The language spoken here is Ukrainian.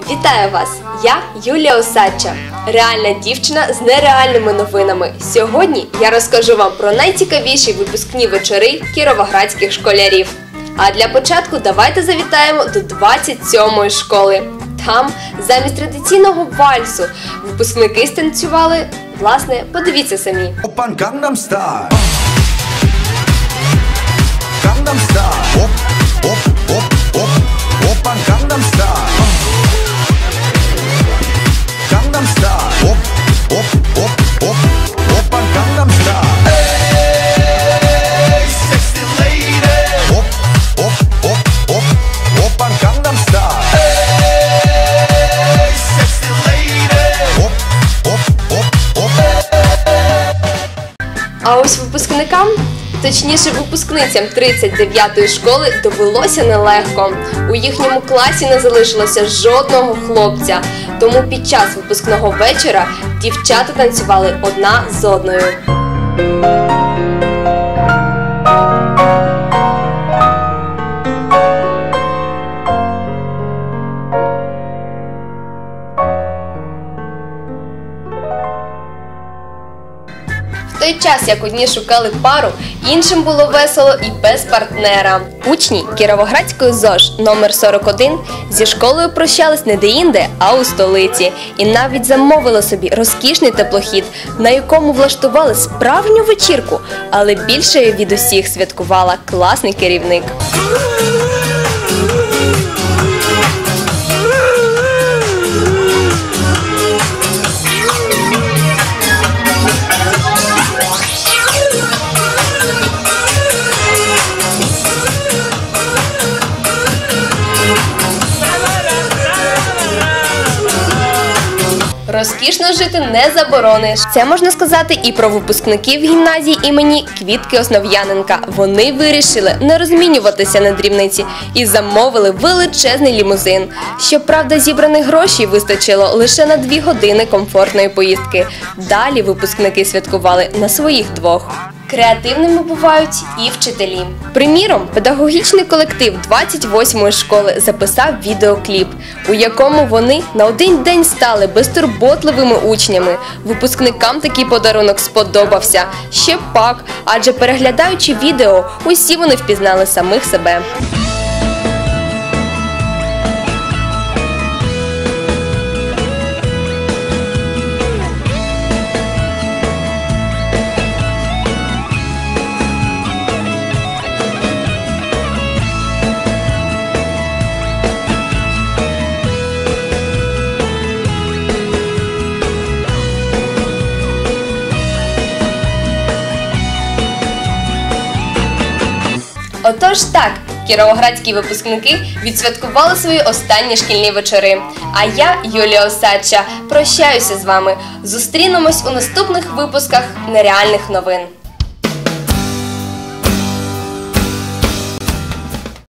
Вітаю вас! Я Юлія Осадча, реальна дівчина з нереальними новинами. Сьогодні я розкажу вам про найцікавіші випускні вечори кіровоградських школярів. А для початку давайте завітаємо до 27-ї школи. Там, замість традиційного вальсу, випускники станцювали. Власне, подивіться самі. Опан Гангнам Стар. Гангнам Стар. Оп, оп, оп, оп. Опан А ось випускникам, точніше випускницям 39-ї школи, довелося нелегко. У їхньому класі не залишилося жодного хлопця. Тому під час випускного вечора дівчата танцювали одна з одною. Той час, як одні шукали пару, іншим було весело і без партнера. Учні Кіровоградської ЗОЖ номер 41 зі школою прощались не деінде, а у столиці. І навіть замовили собі розкішний теплохід, на якому влаштували справжню вечірку. Але більше від усіх святкувала класний керівник. Розкішно жити не заборониш. Це можна сказати і про випускників гімназії імені Квітки Основ'яненка. Вони вирішили не розмінюватися на дрібниці і замовили величезний лімузин. Щоправда, зібраних грошей вистачило лише на дві години комфортної поїздки. Далі випускники святкували на своїх двох. Креативними бувають і вчителі. Приміром, педагогічний колектив 28-ї школи записав відеокліп, у якому вони на один день стали безтурботливими учнями. Випускникам такий подарунок сподобався. Ще пак, адже переглядаючи відео, усі вони впізнали самих себе. Отож так, кіровоградські випускники відсвяткували свої останні шкільні вечори. А я, Юлія Осадча, прощаюся з вами. Зустрінемось у наступних випусках нереальних новин.